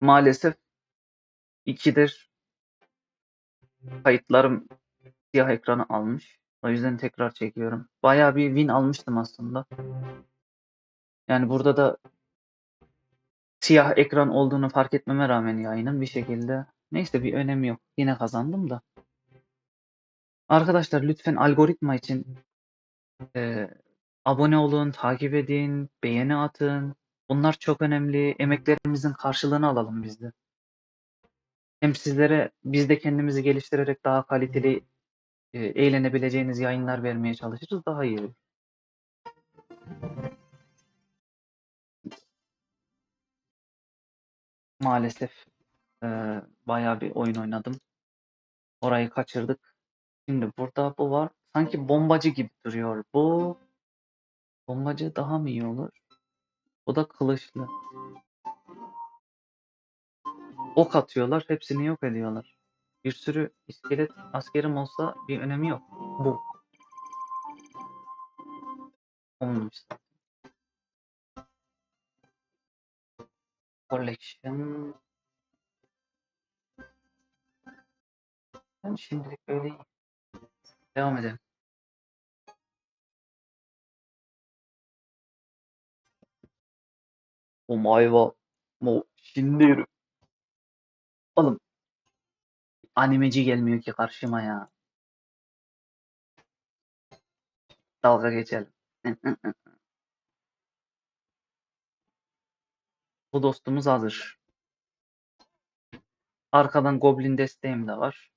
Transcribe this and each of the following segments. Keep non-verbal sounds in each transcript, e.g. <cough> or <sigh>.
Maalesef ikidir kayıtlarım siyah ekranı almış. O yüzden tekrar çekiyorum. Bayağı bir win almıştım aslında. Yani burada da siyah ekran olduğunu fark etmeme rağmen yayının bir şekilde neyse bir önemi yok. Yine kazandım da. Arkadaşlar lütfen algoritma için e, abone olun, takip edin, beğeni atın. Bunlar çok önemli. Emeklerimizin karşılığını alalım biz de. Hem sizlere biz de kendimizi geliştirerek daha kaliteli e, eğlenebileceğiniz yayınlar vermeye çalışırız. Daha iyi olur. Maalesef e, bayağı bir oyun oynadım. Orayı kaçırdık. Şimdi burada bu var. Sanki bombacı gibi duruyor. Bu bombacı daha mı iyi olur? Bu da kılıçlı. Ok atıyorlar. Hepsini yok ediyorlar. Bir sürü iskelet askerim olsa bir önemi yok. Bu. Olmamış. Collection. Ben şimdilik böyle iyi. Devam edelim. O mayva. Mo şimdi yürü. Oğlum. Animeci gelmiyor ki karşıma ya. Dalga geçelim. Bu dostumuz hazır. Arkadan goblin desteğim de var.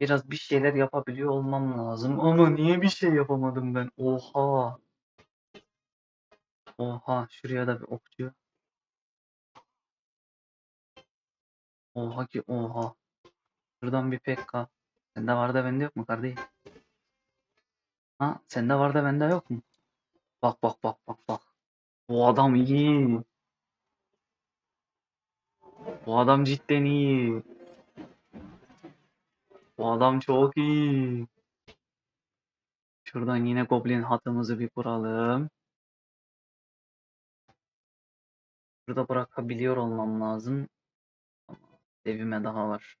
Biraz bir şeyler yapabiliyor olmam lazım. Ama niye bir şey yapamadım ben? Oha. Oha. Şuraya da bir okçu. Oha ki oha. Şuradan bir PK. Sende var da bende yok mu kardeşim? Ha, sende var da bende yok mu? Bak bak bak bak bak. Bu adam iyi. Bu adam cidden iyi. Bu adam çok iyi. Şuradan yine goblin hatımızı bir kuralım. Burada bırakabiliyor olmam lazım. Ama Devime daha var.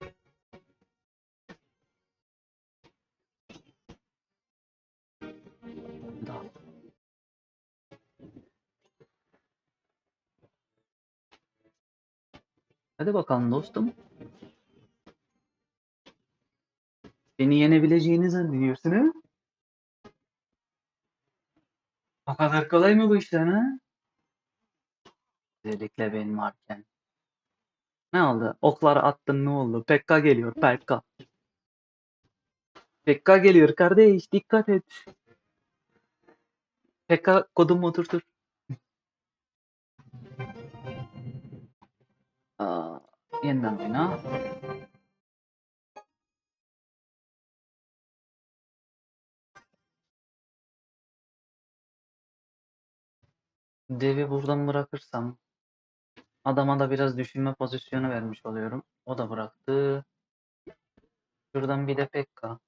Hadi bakalım dostum. Beni yenebileceğini zannediyorsun ha? O kadar kolay mı bu işler ha? Özellikle benim varken. Ne oldu? Okları attın ne oldu? Pekka geliyor Pekka. Pekka geliyor kardeş dikkat et. Pekka kodum oturtur. Aa, yeniden oyna. Devi buradan bırakırsam adama da biraz düşünme pozisyonu vermiş oluyorum. O da bıraktı. Şuradan bir de Pekka.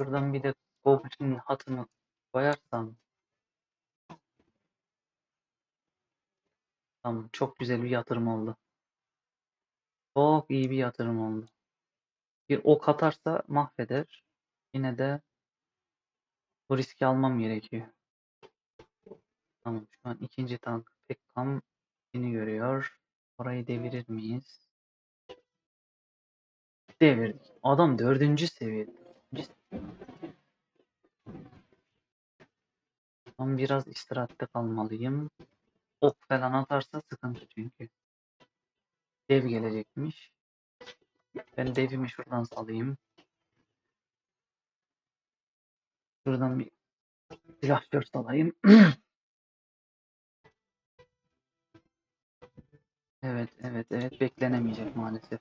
Şuradan bir de Goblin hatını koyarsam tamam çok güzel bir yatırım oldu. Çok iyi bir yatırım oldu. Bir ok atarsa mahveder. Yine de bu riski almam gerekiyor. Tamam şu an ikinci tank Pekkam beni görüyor. Orayı devirir miyiz? Devirdik. Adam dördüncü seviyede. Ben biraz istirahatte kalmalıyım. Ok falan atarsa sıkıntı çünkü. Dev gelecekmiş. Ben devimi şuradan salayım. Şuradan bir silahşör salayım. <clears throat> evet, evet, evet. Beklenemeyecek maalesef.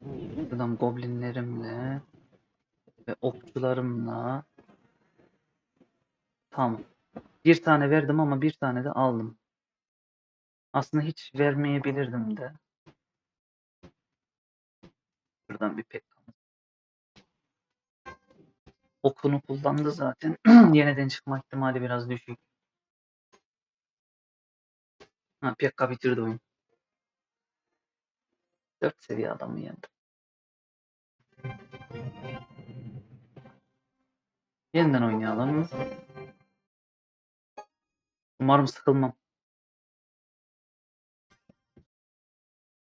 Buradan goblinlerimle ve okçularımla tamam. Bir tane verdim ama bir tane de aldım. Aslında hiç vermeyebilirdim de. Buradan bir pek okunu kullandı zaten. <clears throat> Yeniden çıkma ihtimali biraz düşük. Ha, Pekka bitirdi oyun. 4 seviye adamı yendi. Yeniden oynayalım. Umarım sıkılmam.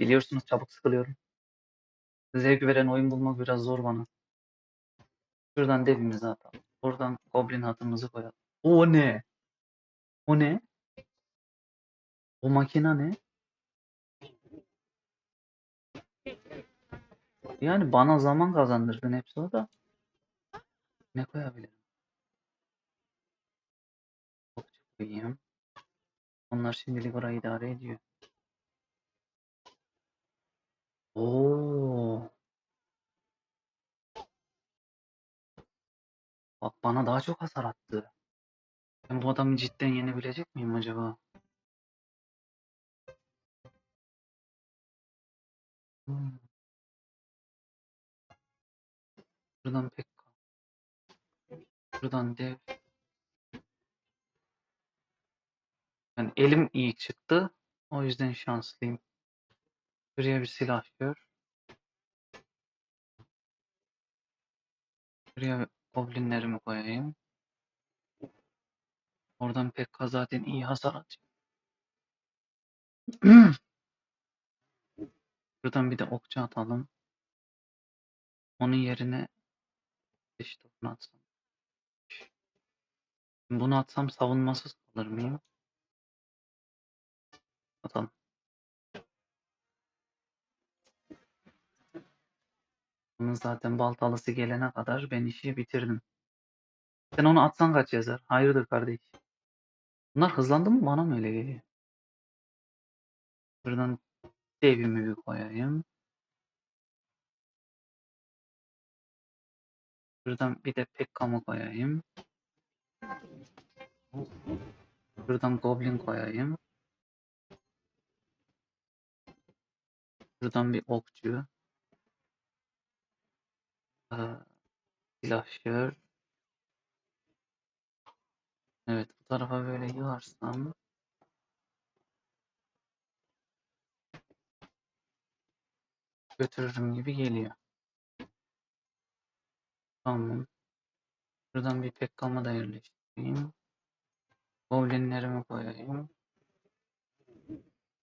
Biliyorsunuz çabuk sıkılıyorum. Zevk veren oyun bulmak biraz zor bana. Şuradan devimizi atalım. Buradan goblin hatımızı koyalım. O ne? O ne? O makina ne? Yani bana zaman kazandırdın hepsi o da. Ne koyabilirim? Okçu koyayım. Onlar şimdilik orayı idare ediyor. Oo. Bak bana daha çok hasar attı. Ben bu adamı cidden yenebilecek miyim acaba? Buradan Pekka. Buradan dev. Yani elim iyi çıktı. O yüzden şanslıyım. Buraya bir silah gör. Buraya goblinlerimi koyayım. Oradan Pekka zaten iyi hasar atıyor. <clears throat> Buradan bir de okçu atalım. Onun yerine işte bunu atsam. Bunu atsam savunmasız kalır mıyım? Atalım. Bunun zaten baltalısı gelene kadar ben işi bitirdim. Sen onu atsan kaç yazar? Hayırdır kardeş? Bunlar hızlandı mı? Bana mı öyle geliyor? Buradan devimi bir koyayım. Buradan bir de Pekka'mı koyayım. Buradan Goblin koyayım. Buradan bir okçu. Ee, silahşör. Evet bu tarafa böyle yığarsam. Götürürüm gibi geliyor. Tamam. Buradan bir Pekka'mı da yerleştireyim. Goblinlerimi koyayım.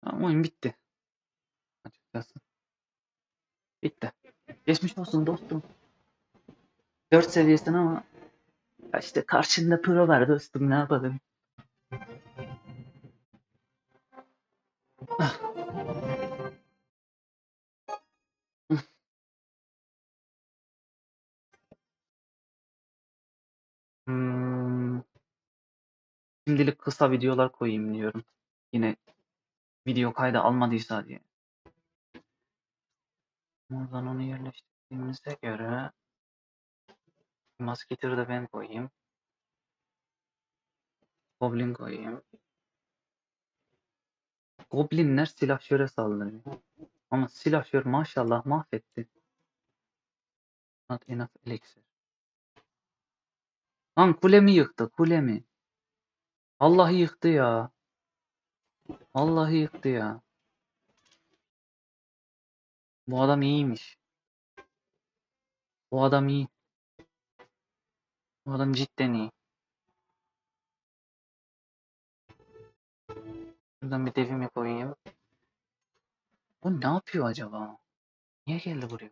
Tamam oyun bitti. Açıkçası. Bitti. Geçmiş olsun dostum. 4 seviyesin ama işte karşında pro var dostum ne yapalım. Şimdilik kısa videolar koyayım diyorum. Yine video kaydı almadıysa diye. Buradan onu yerleştirdiğimize göre Musketeer'ı da ben koyayım. Goblin koyayım. Goblinler silahşöre saldırıyor. Ama silahşör maşallah mahvetti. Not enough elixir. Lan kulemi yıktı kulemi. Vallahi yıktı ya. Vallahi yıktı ya. Bu adam iyiymiş. Bu adam iyi. Bu adam cidden iyi. Buradan bir devimi koyayım. Bu ne yapıyor acaba? Niye geldi buraya?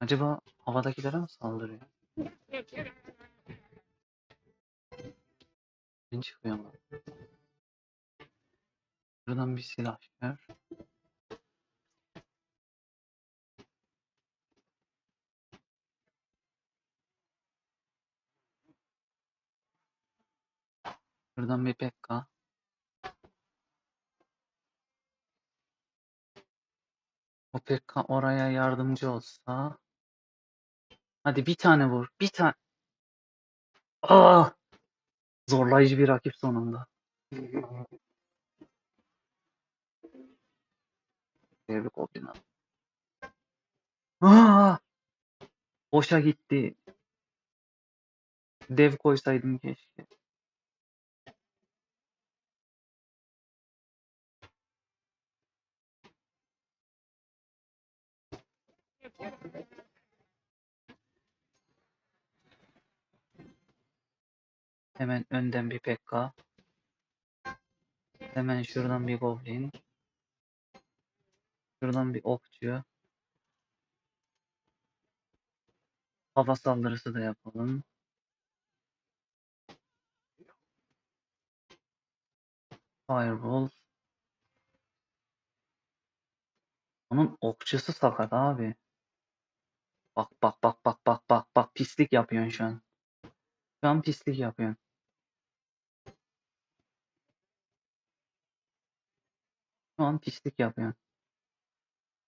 Acaba havadakilere mi saldırıyor? Ben çıkıyorum. Buradan bir silah ver. Buradan bir Pekka. O Pekka oraya yardımcı olsa. Hadi bir tane vur. Bir tane. Aa! Zorlayıcı bir rakip sonunda. Goblin al. Aa! Boşa gitti. Dev koysaydım keşke. Hemen önden bir Pekka. Hemen şuradan bir Goblin. Şuradan bir okçu. Hava saldırısı da yapalım. Fireball. Onun okçusu sakat abi. Bak bak bak bak bak bak bak pislik yapıyorsun şu an. Şu an pislik yapıyorsun. An pislik yapıyorsun.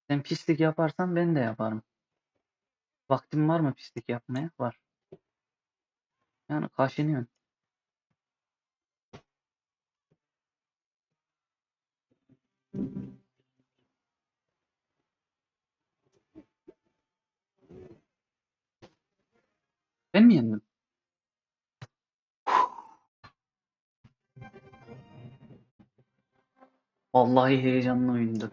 Sen pislik yaparsan ben de yaparım. Vaktim var mı pislik yapmaya? Var. Yani kaşınıyorsun. Ben mi? Vallahi heyecanlı oyundu.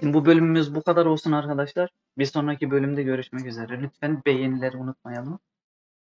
Şimdi bu bölümümüz bu kadar olsun arkadaşlar. Bir sonraki bölümde görüşmek üzere. Lütfen beğenileri unutmayalım.